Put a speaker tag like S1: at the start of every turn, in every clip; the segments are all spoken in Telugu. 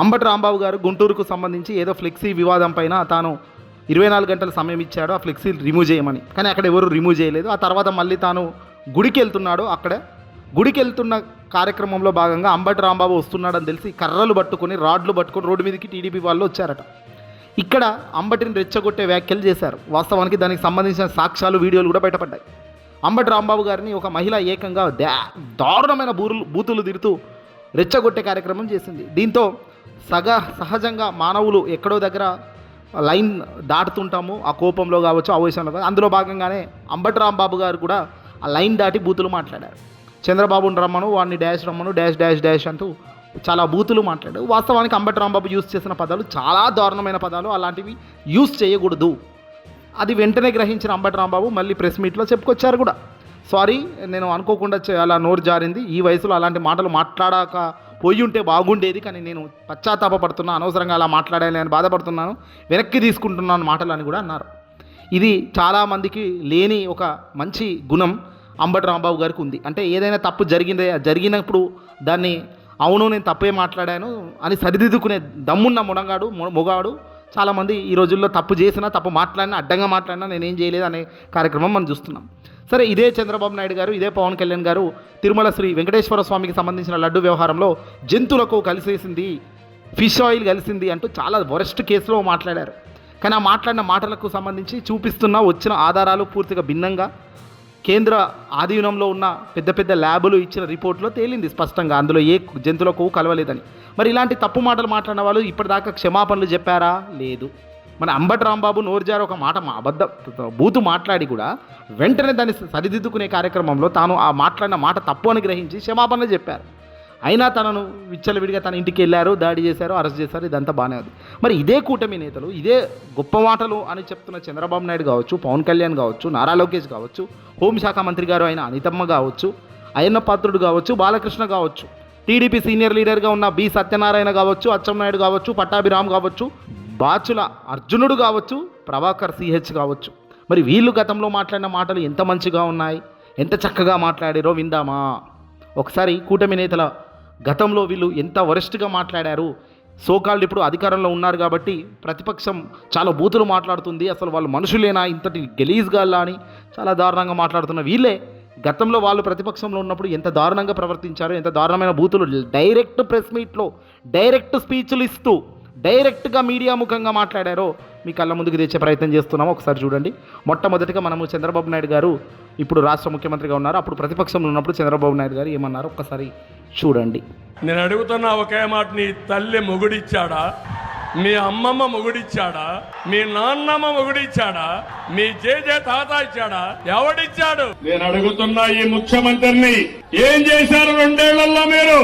S1: అంబటి రాంబాబు గారు గుంటూరుకు సంబంధించి ఏదో ఫ్లెక్సీ వివాదం పైన తాను ఇరవై నాలుగు గంటల సమయం ఇచ్చాడు. ఆ ఫ్లెక్సీ రిమూవ్ చేయమని. కానీ అక్కడ ఎవరు రిమూవ్ చేయలేదు. ఆ తర్వాత మళ్ళీ తాను గుడికి వెళ్తున్నాడు అక్కడ గుడికి వెళ్తున్న కార్యక్రమంలో భాగంగా అంబటి రాంబాబు వస్తున్నాడని తెలిసి కర్రలు పట్టుకొని రాడ్లు పట్టుకొని రోడ్డు మీదకి టీడీపీ వాళ్ళు వచ్చారట. ఇక్కడ అంబటిని రెచ్చగొట్టే వ్యాఖ్యలు చేశారు. వాస్తవానికి దానికి సంబంధించిన సాక్ష్యాలు వీడియోలు కూడా బయటపడ్డాయి. అంబటి రాంబాబు గారిని ఒక మహిళ ఏకంగా దా దారుణమైన బూరులు బూతులు తిరుతూ రెచ్చగొట్టే కార్యక్రమం చేసింది. దీంతో సగ సహజంగా మానవులు ఎక్కడో దగ్గర లైన్ దాటుతుంటాము ఆ కోపంలో కావచ్చు ఆవేశంలో కావచ్చు. అందులో భాగంగానే అంబటి రాంబాబు గారు కూడా ఆ లైన్ దాటి బూతులు మాట్లాడారు. చంద్రబాబుని రమ్మను వాడిని డాష్ రమ్మను డాష్ డాష్ డాష్ అంటూ చాలా బూతులు మాట్లాడారు. వాస్తవానికి అంబటి రాంబాబు యూస్ చేసిన పదాలు చాలా దారుణమైన పదాలు అలాంటివి యూస్ చేయకూడదు. అది వెంటనే గ్రహించిన అంబటరాంబాబు మళ్ళీ ప్రెస్ మీట్లో చెప్పుకొచ్చారు కూడా. సారీ నేను అనుకోకుండా చే- అలా నోరు జారింది. ఈ వయసులో అలాంటి మాటలు మాట్లాడాక పోయి ఉంటే బాగుండేది కానీ నేను పశ్చాత్తాపడుతున్నా అనవసరంగా అలా మాట్లాడాలి అని బాధపడుతున్నాను వెనక్కి తీసుకుంటున్నాను మాటలు అని కూడా అన్నారు. ఇది చాలామందికి లేని ఒక మంచి గుణం అంబటి రాంబాబు గారికి ఉంది. అంటే ఏదైనా తప్పు జరిగిందే జరిగినప్పుడు దాన్ని అవును నేను తప్పే మాట్లాడాను అని సరిదిద్దుకునే దమ్మున్న మునగాడు మొ- మొగాడు చాలామంది ఈ రోజుల్లో తప్పు చేసినా తప్పు మాట్లాడినా అడ్డంగా మాట్లాడినా నేనేం చేయలేదు అనే కార్యక్రమం మనం చూస్తున్నాం. సరే ఇదే చంద్రబాబు నాయుడు గారు ఇదే పవన్ కళ్యాణ్ గారు తిరుమల శ్రీ వెంకటేశ్వర స్వామికి సంబంధించిన లడ్డు వ్యవహారంలో జంతువులకు కలిసేసింది ఫిష్ ఆయిల్ కలిసింది అంటూ చాలా వరస్ట్ కేసులో మాట్లాడారు. కానీ ఆ మాట్లాడిన మాటలకు సంబంధించి చూపిస్తున్న వచ్చిన ఆధారాలు పూర్తిగా భిన్నంగా కేంద్ర ఆధీనంలో ఉన్న పెద్ద పెద్ద ల్యాబులు ఇచ్చిన రిపోర్ట్లో తేలింది స్పష్టంగా. అందులో ఏ జంతువులకు కలవలేదని. మరి ఇలాంటి తప్పు మాటలు మాట్లాడిన వాళ్ళు ఇప్పటిదాకా క్షమాపణలు చెప్పారా? లేదు. మన అంబటి రాంబాబు నోరుజారు ఒక మాట అబద్ధ బూతు మాట్లాడి కూడా వెంటనే దాన్ని సరిదిద్దుకునే కార్యక్రమంలో తాను ఆ మాట్లాడిన మాట తప్పు అని గ్రహించి క్షమాపణలు చెప్పారు. అయినా తనను విచ్చలవిడిగా తన ఇంటికి వెళ్ళారు దాడి చేశారు అరెస్ట్ చేశారు ఇదంతా బాగానే ఉంది. మరి ఇదే కూటమి నేతలు ఇదే గొప్ప మాటలు అని చెప్తున్న చంద్రబాబు నాయుడు కావచ్చు పవన్ కళ్యాణ్ కావచ్చు నారా లోకేష్ కావచ్చు హోంశాఖ మంత్రి గారు అయిన అనితమ్మ కావచ్చు అయ్యన్న పాత్రుడు కావచ్చు బాలకృష్ణ కావచ్చు టీడీపీ సీనియర్ లీడర్గా ఉన్న బి సత్యనారాయణ కావచ్చు అచ్చెన్నాయుడు కావచ్చు పట్టాభిరామ్ కావచ్చు బాచుల అర్జునుడు కావచ్చు ప్రభాకర్ సిహెచ్ కావచ్చు. మరి వీళ్ళు గతంలో మాట్లాడిన మాటలు ఎంత మంచిగా ఉన్నాయి ఎంత చక్కగా మాట్లాడారో విందామా? ఒకసారి కూటమి నేతల గతంలో వీళ్ళు ఎంత వరస్ట్గా మాట్లాడారు సోకాళ్ళు ఇప్పుడు అధికారంలో ఉన్నారు కాబట్టి ప్రతిపక్షం చాలా బూతులు మాట్లాడుతుంది అసలు వాళ్ళు మనుషులేనా ఇంతటి గలీజ్గాల్లా అని చాలా దారుణంగా మాట్లాడుతున్న వీళ్ళే గతంలో వాళ్ళు ప్రతిపక్షంలో ఉన్నప్పుడు ఎంత దారుణంగా ప్రవర్తించారు ఎంత దారుణమైన బూతులు డైరెక్ట్ ప్రెస్ మీట్లో డైరెక్ట్ స్పీచ్లు ఇస్తూ డైరెక్ట్గా మీడియా ముఖంగా మాట్లాడారో మీ కళ్ళ ముందుకు తెచ్చే ప్రయత్నం చేస్తున్నాము. ఒకసారి చూడండి. మొట్టమొదటిగా మనము చంద్రబాబు నాయుడు గారు ఇప్పుడు రాష్ట్ర ముఖ్యమంత్రిగా ఉన్నారు. అప్పుడు ప్రతిపక్షంలో ఉన్నప్పుడు చంద్రబాబు నాయుడు గారు ఏమన్నారు ఒక్కసారి చూడండి.
S2: నేను అడుగుతున్న ఒకే మాట నీ తల్లి మొగుడిచ్చాడా? మీ అమ్మమ్మ మొగుడిచ్చాడా? మీ నాన్నమ్మ మొగుడిచ్చాడా? మీ జేజే తాత ఇచ్చాడా? ఎవడిచ్చాడు? నేను అడుగుతున్నా ఈ ముఖ్యమంత్రిని ఏం చేశారు రెండేళ్ళలో మీరు?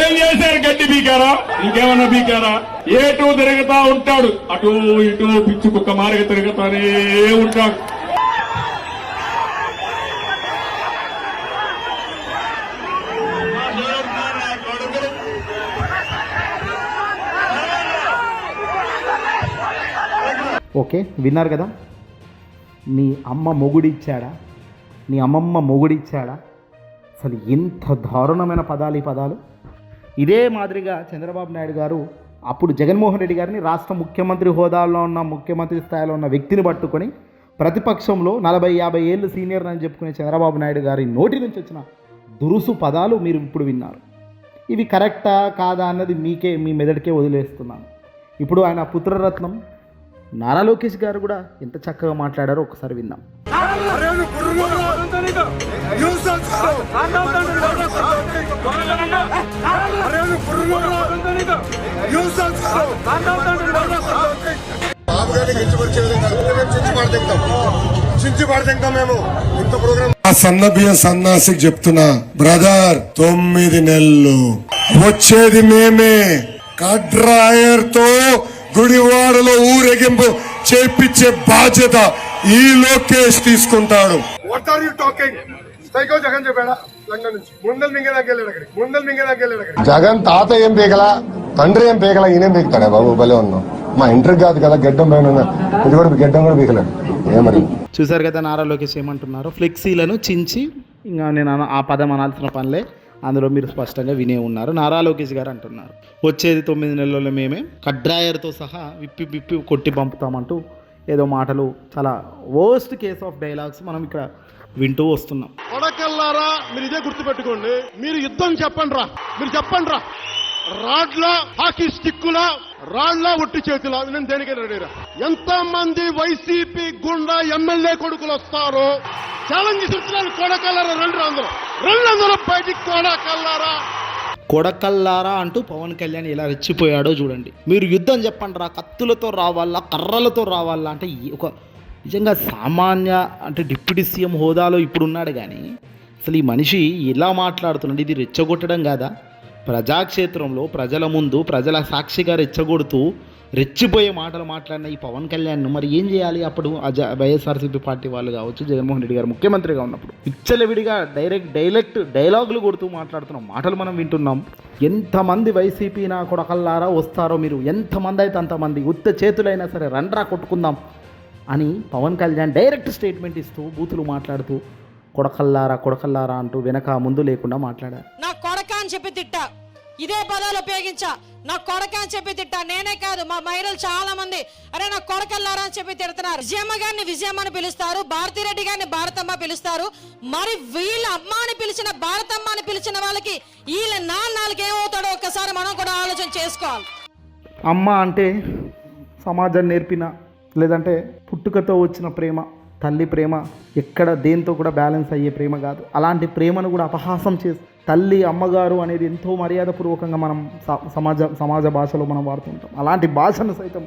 S2: ఏం చేశారు గడ్డి బీకారా? ఇంకేమన్నా బీకారా? ఏటూ తిరుగుతా ఉంటాడు అటు ఇటు పిచ్చి కుక్క మారిగా తిరుగుతానే ఉంటాడు.
S1: ఓకే విన్నారు కదా? నీ అమ్మ మొగుడిచ్చాడా? నీ అమ్మమ్మ మొగుడిచ్చాడా? అసలు ఎంత దారుణమైన పదాలు ఈ పదాలు? ఇదే మాదిరిగా చంద్రబాబు నాయుడు గారు అప్పుడు జగన్మోహన్ రెడ్డి గారిని రాష్ట్ర ముఖ్యమంత్రి హోదాలో ఉన్న ముఖ్యమంత్రి స్థాయిలో ఉన్న వ్యక్తిని పట్టుకొని ప్రతిపక్షంలో నలభై యాభై ఏళ్ళు సీనియర్ అని చెప్పుకునే చంద్రబాబు నాయుడు గారి నోటి నుంచి వచ్చిన దురుసు పదాలు మీరు ఇప్పుడు విన్నారు. ఇవి కరెక్టా కాదా అన్నది మీకే మీ మెదడుకే వదిలేస్తున్నాను. ఇప్పుడు ఆయన పుత్రరత్నం నారా లోకేష్ గారు కూడా ఎంత చక్కగా మాట్లాడారో ఒకసారి విన్నాం
S3: సన్న బియ్యం సన్నాసికి చెప్తున్నా బ్రదర్ తొమ్మిది నెలలు. వచ్చేది మేమే. కడ్రాయర్తో గుడివాడలో ఊరేగింపు చేపించే బాధ్యత ఈ లోకేష్ తీసుకుంటాడు.
S4: What are you talking psycho Jagan చెప్పాడా? లండన్ నుంచి. ముందలు మింగే దాకా వెళ్ళాడు అక్కడికి. ముందలు మింగే దాకా వెళ్ళాడు అక్కడికి.
S5: జగన్ తాత ఏం పీకలా? తండ్రి ఏం పీకలా? ఈయనేం పీకుతాడా బాబు? భలే ఉన్నాం మా ఇంటర్ కాదు కదా గడ్డం పైన ఇది కూడా గడ్డం కూడా పీకలేడు ఏమరి
S1: చూశారు కదా నారా లోకేష్ ఏమంటున్నారు? ఫ్లెక్సీలను చించి ఇంకా నేను ఆ పదం అనాల్సిన పనిలే. అందులో మీరు స్పష్టంగా వినే ఉన్నారు. నారా లోకేష్ గారు అంటున్నారు. వచ్చేది తొమ్మిది నెలల్లో మేమే కడ్రాయర్తో సహా విప్పి విప్పి కొట్టి పంపుతామంటూ ఏదో మాటలు చాలా వర్స్ట్ కేస్ ఆఫ్ డైలాగ్స్ మనం ఇక్కడ వింటూ వస్తున్నాం.
S6: కొడకల్లారా మీరు ఇదే గుర్తుపెట్టుకోండి. మీరు యుద్ధం చెప్పండి రా మీరు చెప్పండి రా రాడ్ల హాకీ స్టిక్కుల రాళ్ళ ఒట్టి చేతుల. నేను దేనికైనా రెడీరా? ఎంత మంది వైసీపీ గుండా ఎమ్మెల్యే కొడుకులు వస్తారో ఛాలెంజ్ ఇస్తున్నాను కొడకల్లారా రెండు అందరూ రెండు అందరూ బయటికి కొడకల్లారా.
S1: కొడకల్లారా అంటూ పవన్ కళ్యాణ్ ఎలా రెచ్చిపోయాడో చూడండి. మీరు యుద్ధం చెప్పండి రా కత్తులతో రావాలా కర్రలతో రావాలా అంటే ఒక నిజంగా సామాన్య అంటే డిప్యూటీ సీఎం హోదాలో ఇప్పుడు ఉన్నాడు కానీ అసలు ఈ మనిషి ఎలా మాట్లాడుతున్నాడు ఇది రెచ్చగొట్టడం కాదా? ప్రజాక్షేత్రంలో ప్రజల ముందు ప్రజల సాక్షిగా రెచ్చగొడుతూ రెచ్చిపోయే మాటలు మాట్లాడిన ఈ పవన్ కళ్యాణ్ మరి ఏం చేయాలి? అప్పుడు జ వైఎస్ఆర్సీపీ పార్టీ వాళ్ళు కావచ్చు జగన్మోహన్ రెడ్డి గారు ముఖ్యమంత్రిగా ఉన్నప్పుడు. విచ్చలవిడిగా డైరెక్ట్ డైలెక్ట్ డైలాగులు కొడుతూ మాట్లాడుతున్నాం మాటలు మనం వింటున్నాం. ఎంతమంది వైసీపీ నా కొడకల్లారా వస్తారో మీరు? ఎంతమంది అయితే అంతమంది? ఉత్త చేతులైనా సరే రండ్రా కొట్టుకుందాం అని పవన్ కళ్యాణ్ డైరెక్ట్ స్టేట్మెంట్ ఇస్తూ బూతులు మాట్లాడుతూ కొడకల్లారా కొడకల్లారా అంటూ వెనక ముందు లేకుండా మాట్లాడారు.
S7: నా కొడక అని చెప్పి తిట్టా. ఇదే పదాలు ఉపయోగించా. నా కొడక అని చెప్పి తిట్టా. నేనే కాదు మా మహిళలు చాలా మంది అరే నా కొడకల్లారా అని చెప్పి తిడుతున్నారు. విజయమ్మ గారిని విజయమ్మ అని పిలుస్తారు భారతిరెడ్డి గారిని భారతమ్మ పిలుస్తారు. మరి వీళ్ళ అమ్మ అని పిలిచిన భారతమ్మ అని పిలిచిన వాళ్ళకి వీళ్ళ నాన్నలకి ఏమవుతాడో ఒక్కసారి మనం కూడా ఆలోచన చేసుకోవాలి.
S1: అమ్మ అంటే సమాజం నేర్పిన లేదంటే పుట్టుకతో వచ్చిన ప్రేమ తల్లి ప్రేమ ఎక్కడ దేంతో కూడా బ్యాలెన్స్ అయ్యే ప్రేమ కాదు. అలాంటి ప్రేమను కూడా అపహాసం చేసి తల్లి అమ్మగారు అనేది ఎంతో మర్యాదపూర్వకంగా మనం స- సమాజ సమాజ భాషలో మనం వాడుతుంటాం. అలాంటి భాషను సైతం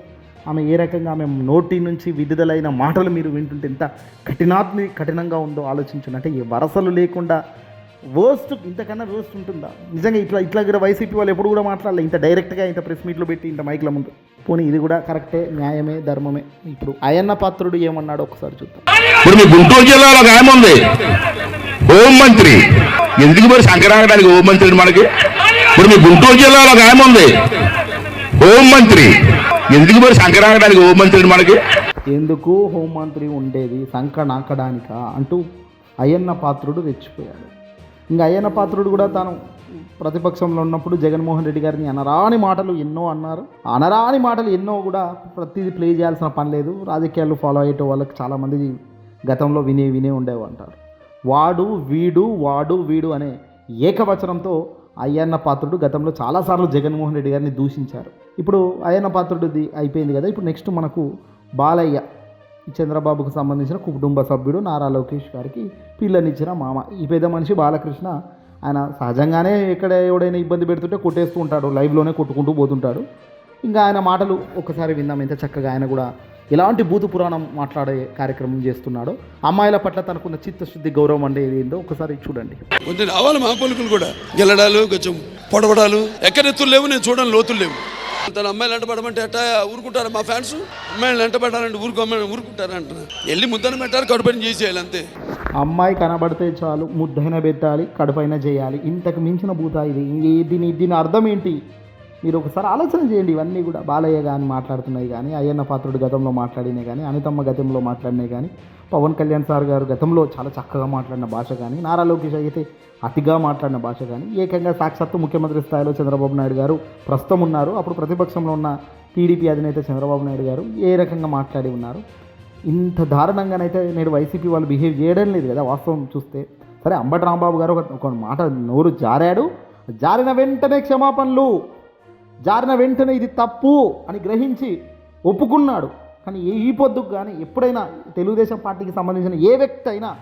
S1: ఆమె ఏ రకంగా ఆమె నోటి నుంచి విడుదలైన మాటలు మీరు వింటుంటే ఎంత కఠినాత్మి కఠినంగా ఉందో ఆలోచించండి అంటే ఈ వరసలు లేకుండా వర్స్ట్ ఇంతకన్నా వర్స్ట్ ఉంటుందా? నిజంగా ఇట్లా ఇట్లా కూడా వైసీపీ వాళ్ళు ఎప్పుడు కూడా మాట్లాడలే. ఇంత డైరెక్ట్గా ఇంత ప్రెస్ మీట్లు పెట్టి ఇంత మైక్ల ముందు. పోనీ ఇది కూడా కరెక్టే న్యాయమే ధర్మమే. ఇప్పుడు అయన్న పాత్రుడు ఏమన్నాడో ఒకసారి చూద్దాం.
S8: ఇప్పుడు మీ గుంటూరు జిల్లాలో ఒక హోంమంత్రి హోం మంత్రి. ఎందుకు మరి సంక్రాంతానికి హోం మనకి? ఇప్పుడు మీ గుంటూరు జిల్లాలో ఒక ఆయన ఉంది. హోం మంత్రి. ఎందుకు మరి సంక్రాంతానికి హోం మనకి?
S1: ఎందుకు హోంమంత్రి ఉండేది సంక నాకడానిక అంటూ అయ్యన్న పాత్రుడు రెచ్చిపోయాడు. ఇంకా అయ్యన్న పాత్రుడు కూడా తాను ప్రతిపక్షంలో ఉన్నప్పుడు జగన్మోహన్ రెడ్డి గారిని అనరాని మాటలు ఎన్నో అన్నారు. అనరాని మాటలు ఎన్నో కూడా ప్రతిదీ ప్లే చేయాల్సిన పని లేదు. రాజకీయాలు ఫాలో అయ్యే వాళ్ళకి చాలామంది గతంలో వినే వినే ఉండేవి అంటారు వాడు వీడు వాడు వీడు అనే ఏకవచనంతో అయ్యన్న పాత్రుడు గతంలో చాలాసార్లు జగన్మోహన్ రెడ్డి గారిని దూషించారు. ఇప్పుడు అయ్యన్న పాత్రుడిది అయిపోయింది కదా. ఇప్పుడు నెక్స్ట్ మనకు బాలయ్య చంద్రబాబుకు సంబంధించిన కుటుంబ సభ్యుడు నారా లోకేష్ గారికి పిల్లనిచ్చిన మామ. ఈ పెద్ద మనిషి బాలకృష్ణ ఆయన సహజంగానే ఎక్కడ ఎవడైనా ఇబ్బంది పెడుతుంటే కొట్టేస్తూ ఉంటాడు లైవ్లోనే కొట్టుకుంటూ పోతుంటాడు. ఇంకా ఆయన మాటలు ఒకసారి విందాం. ఎంత చక్కగా ఆయన కూడా ఎలాంటి భూత పురాణం మాట్లాడే కార్యక్రమం చేస్తున్నాడో అమ్మాయిల పట్ల తనకున్న చిత్తశుద్ధి గౌరవం అంటే ఏందో ఒకసారి చూడండి.
S9: కొంచెం రావాలి మా పలుకులు కూడా గెలడాలు కొంచెం పొడవడాలు ఎక్కడెత్తులు లేవు నేను చూడని లోతులు లేవు. తన అమ్మాయిలు వెంట పడమంటే ఎట్టా ఊరుకుంటారా మా ఫ్యాన్స్? అమ్మాయిలు వెంట పడాలంటే ఊరుకో అమ్మాయిలు ఊరుకుంటారా అంటున్నా వెళ్ళి ముద్దన పెట్టారు కడుపని చేసేయాలి అంతే.
S1: అమ్మాయి కనబడితే చాలు ముద్దైన పెట్టాలి కడుపైన చేయాలి. ఇంతకు మించిన భూత ఇది. దీని దీని అర్థం ఏంటి? మీరు ఒకసారి ఆలోచన చేయండి. ఇవన్నీ కూడా బాలయ్య కానీ మాట్లాడుతున్నాయి కానీ అయ్యన్న పాత్రుడు గతంలో మాట్లాడినాయి కానీ అనితమ్మ గతంలో మాట్లాడినాయి కానీ పవన్ కళ్యాణ్ సార్ గారు గతంలో చాలా చక్కగా మాట్లాడిన భాష కానీ నారా లోకేష్ అయితే అతిగా మాట్లాడిన భాష కానీ ఏకంగా సాక్షాత్తు ముఖ్యమంత్రి స్థాయిలో చంద్రబాబు నాయుడు గారు ప్రస్తుతం ఉన్నారు. అప్పుడు ప్రతిపక్షంలో ఉన్న టీడీపీ అధినేత చంద్రబాబు నాయుడు గారు ఏ రకంగా మాట్లాడి ఉన్నారు? ఇంత దారుణంగానైతే నేడు వైసీపీ వాళ్ళు బిహేవ్ చేయడం లేదు కదా వాస్తవం చూస్తే. సరే అంబటి రాంబాబు గారు ఒక ఒక మాట నోరు జారాడు. జారిన వెంటనే క్షమాపణలు. జారిన వెంటనే ఇది తప్పు అని గ్రహించి ఒప్పుకున్నాడు. కానీ ఏ- ఈ పొద్దుకు కానీ ఎప్పుడైనా తెలుగుదేశం పార్టీకి సంబంధించిన ఏ వ్యక్తి అయినా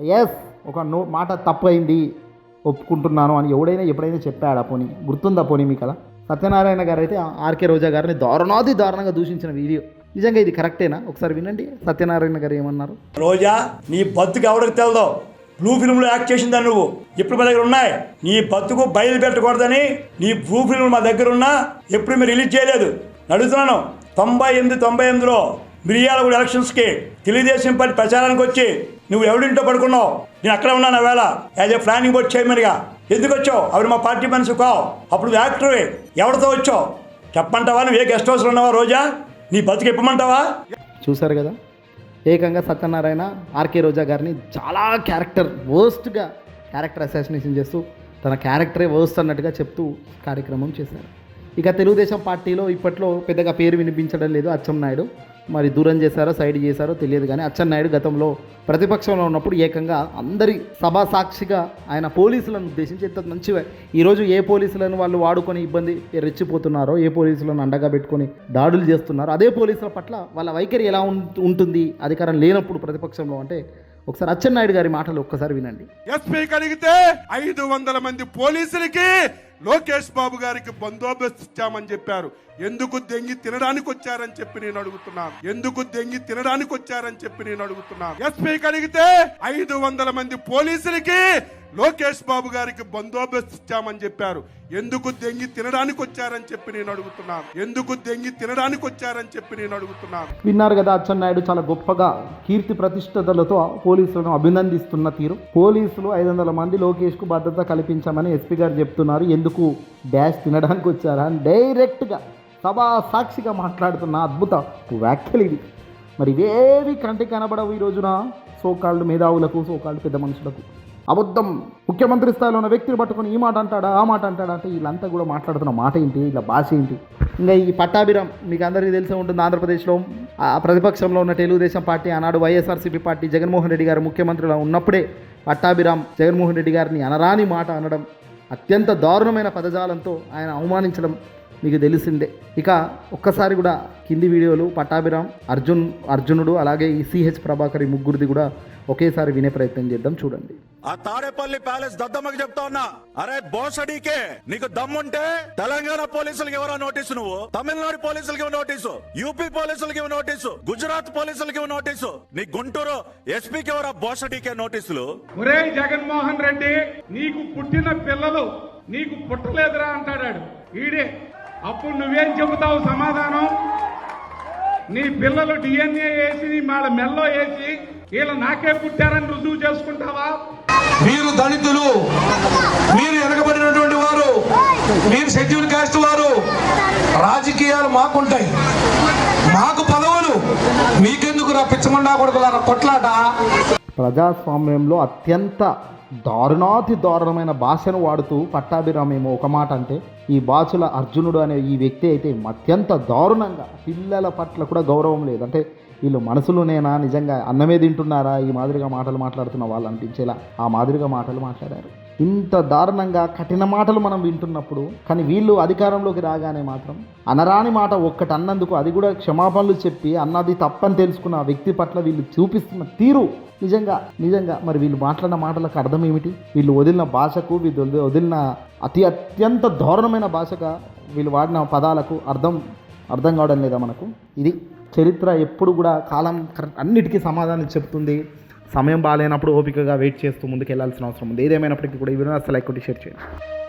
S1: ఎస్ ఒక నో మాట తప్పు అయింది ఒప్పుకుంటున్నాను అని ఎవడైనా ఎప్పుడైనా చెప్పాడా పోనీ? గుర్తుందా పోనీ మీకు అలా సత్యనారాయణ గారు అయితే ఆర్కే రోజా గారిని దారుణాది దారుణంగా దూషించిన వీడియో. నిజంగా ఇది కరెక్టేనా? ఒకసారి వినండి. సత్యనారాయణ గారు ఏమన్నారు?
S10: రోజా నీ బతుకు ఎవరికి తెలదో? బ్లూ ఫిల్మ్లో యాక్ట్ చేసిందా నువ్వు? ఇప్పుడు మా దగ్గర ఉన్నాయి? నీ బతుకు బయలు పెట్టకూడదని నీ బ్లూ ఫిల్మ్ మా దగ్గర ఉన్నా ఎప్పుడు మీరు రిలీజ్ చేయలేదు. అడుగుతున్నాను తొంభై ఎనిమిది తొంభై ఎనిమిదిలో మిర్యాలగూడ ఎలక్షన్స్కి తెలుగుదేశం పార్టీ ప్రచారానికి వచ్చి నువ్వు ఎవడింటో పడుకున్నావు? నేను అక్కడ ఉన్నాను వేళ యాజ్ ఏ ప్లానింగ్ బోర్డ్ చైర్మన్గా. ఎందుకు వచ్చావు? అవి మా పార్టీ మనిషి కావు? అప్పుడు యాక్టర్. ఎవరితో వచ్చావు? చెప్పమంటావా? నువ్వు ఏ గెస్ట్ హౌస్లో ఉన్నావా రోజా? నీ బతుకు ఇప్పమంటావా
S1: చూశారు కదా? ఏకంగా సత్యనారాయణ ఆర్కే రోజా గారిని చాలా క్యారెక్టర్ వర్స్ట్గా క్యారెక్టర్ అసాసినేషన్ చేస్తూ తన క్యారెక్టరే వర్స్ట్ అన్నట్టుగా చెప్తూ కార్యక్రమం చేశారు. ఇక తెలుగుదేశం పార్టీలో ఇప్పట్లో పెద్దగా పేరు వినిపించడం లేదు అచ్చెన్నాయుడు. మరి దూరం చేశారో సైడ్ చేశారో తెలియదు కానీ అచ్చెన్నాయుడు గతంలో ప్రతిపక్షంలో ఉన్నప్పుడు ఏకంగా అందరి సభా సాక్షిగా ఆయన పోలీసులను ఉద్దేశించి ఇంత మంచిగా ఈరోజు ఏ పోలీసులను వాళ్ళు వాడుకొని ఇబ్బంది రెచ్చిపోతున్నారో ఏ పోలీసులను అండగా పెట్టుకొని దాడులు చేస్తున్నారో అదే పోలీసుల పట్ల వాళ్ళ వైఖరి ఎలా ఉంటుంది అధికారం లేనప్పుడు ప్రతిపక్షంలో అంటే ఒకసారి అచ్చెన్నాయుడు గారి మాటలు ఒక్కసారి వినండి.
S6: ఎస్పీ కడిగితే ఐదు వందల మంది పోలీసులకి లోకేష్ బాబు గారికి బందోబస్తు ఇచ్చామని చెప్పారు. ఎందుకు దెంగి తినడానికి వచ్చారని చెప్పి నేను అడుగుతున్నాను ఎందుకు దెంగి తినడానికి వచ్చారని చెప్పి నేను అడుగుతున్నాను ఎస్పీకి అడిగితే ఐదు వందల మంది పోలీసులకి లోకేష్ బాబు గారికి బందోబస్తు ఇచ్చామని చెప్పారు. ఎందుకు దెంగి తినడానికి వచ్చారని చెప్పి నేను అడుగుతున్నాను ఎందుకు దెంగి తినడానికి వచ్చారని చెప్పి నేను అడుగుతున్నాను
S1: విన్నారు కదా అచ్చెన్నాయుడు చాలా గొప్పగా కీర్తి ప్రతిష్టతలతో పోలీసులను అభినందిస్తున్న తీరు. పోలీసులు ఐదు వందల మంది లోకేష్కు భద్రత కల్పించామని ఎస్పీ గారు చెప్తున్నారు. ఎందుకు డ్యాష్ తినడానికి వచ్చారా అని డైరెక్ట్గా సభా సాక్షిగా మాట్లాడుతున్న అద్భుత వ్యాఖ్యలు ఇవి. మరి ఇవేవి కంటికి కనబడవు ఈ రోజున? సోకాళ్ళు మేధావులకు సోకాళ్ళు పెద్ద మనుషులకు. అబద్ధం. ముఖ్యమంత్రి స్థాయిలో ఉన్న వ్యక్తిని పట్టుకొని ఈ మాట అంటాడా ఆ మాట అంటాడా అంటే వీళ్ళంతా కూడా మాట్లాడుతున్న మాట ఏంటి ఇలా భాష ఏంటి? ఇంకా ఈ పట్టాభిరామ్ మీకు అందరికీ తెలిసే ఉంటుంది ఆంధ్రప్రదేశ్లో. ఆ ప్రతిపక్షంలో ఉన్న తెలుగుదేశం పార్టీ ఆనాడు వైఎస్ఆర్సీపీ పార్టీ జగన్మోహన్ రెడ్డి గారు ముఖ్యమంత్రిలో ఉన్నప్పుడే పట్టాభిరామ్ జగన్మోహన్ రెడ్డి గారిని అనరాని మాట అనడం అత్యంత దారుణమైన పదజాలంతో ఆయన అవమానించడం మీకు తెలిసిందే. ఇక ఒక్కసారి కూడా కింది వీడియోలు పట్టాభిరామ్ అర్జున్ అర్జునుడు అలాగే ఈ సిహెచ్ ప్రభాకర్ ఈ ముగ్గురిది కూడా ఒకేసారి వినే ప్రయత్నం చేద్దాం చూడండి.
S11: ఆ తాడేపల్లి ప్యాలెస్ దద్దమ్మకి చెప్తా ఉన్నా. అరే బోసడీకే నీకు దమ్ముంటే తెలంగాణ పోలీసులకి ఎవరో నోటీసు నువ్వు. తమిళనాడు పోలీసులకి ఇవ్వ నోటీసు. యూపీ పోలీసులకి ఇవ్వ నోటీసు. గుజరాత్ పోలీసులకి ఇవ్వ నోటీసు. నీ గుంటూరు ఎస్పీకి ఎవరో బోసడీకే నోటీసులు.
S2: ఒరే జగన్మోహన్ రెడ్డి నీకు పుట్టిన పిల్లలు నీకు పుట్టలేదురా అంటాడాడు. ఈడే అప్పుడు నువ్వేం చెబుతావు సమాధానం? నీ పిల్లలు డిఎన్ఏ వేసి వాళ్ళ మెల్లో వేసి వీళ్ళు నాకే పుట్టారని రుజువు చేసుకుంటావా?
S11: మీరు దళితులు. మీరు వెనకబడినటువంటి వారు. మీరు షెడ్యూల్ కాస్ట్ వారు. రాజకీయాలు మాకుంటాయి. మాకు పదవులు. మీకెందుకు రా పిచ్చమండా కొడుకులారా కొట్లాట
S1: ప్రజాస్వామ్యంలో అత్యంత దారుణాతి దారుణమైన భాషను వాడుతూ పట్టాభిరామేమో ఒక మాట అంటే ఈ బాచుల అర్జునుడు అనే ఈ వ్యక్తి అయితే అత్యంత దారుణంగా పిల్లల పట్ల కూడా గౌరవం లేదు. అంటే వీళ్ళు మనసులోనేనా నిజంగా అన్నమే తింటున్నారా? ఈ మాదిరిగా మాటలు మాట్లాడుతున్న వాళ్ళు అనిపించేలా ఆ మాదిరిగా మాటలు మాట్లాడారు. ఇంత దారుణంగా కఠిన మాటలు మనం వింటున్నప్పుడు కానీ వీళ్ళు అధికారంలోకి రాగానే మాత్రం అనరాని మాట ఒక్కటి అన్నందుకు అది కూడా క్షమాపణలు చెప్పి అన్నది తప్పని తెలుసుకున్న వ్యక్తి పట్ల వీళ్ళు చూపిస్తున్న తీరు నిజంగా నిజంగా మరి వీళ్ళు మాట్లాడిన మాటలకు అర్థం ఏమిటి? వీళ్ళు వదిలిన భాషకు వీళ్ళు వదిలిన అతి అత్యంత దారుణమైన భాషగా వీళ్ళు వాడిన పదాలకు అర్థం అర్థం కావడం లేదా మనకు? ఇది చరిత్ర ఎప్పుడు కూడా కాలం అన్నిటికీ సమాధానం చెప్తుంది. సమయం బాగాలేనప్పుడు ఓపికగా వెయిట్ చేస్తూ ముందుకు వెళ్ళాల్సిన అవసరం ఉంది. ఏదేమైనప్పటికీ కూడా ఈ వినోద లైక్ కొట్టి షేర్ చేయండి.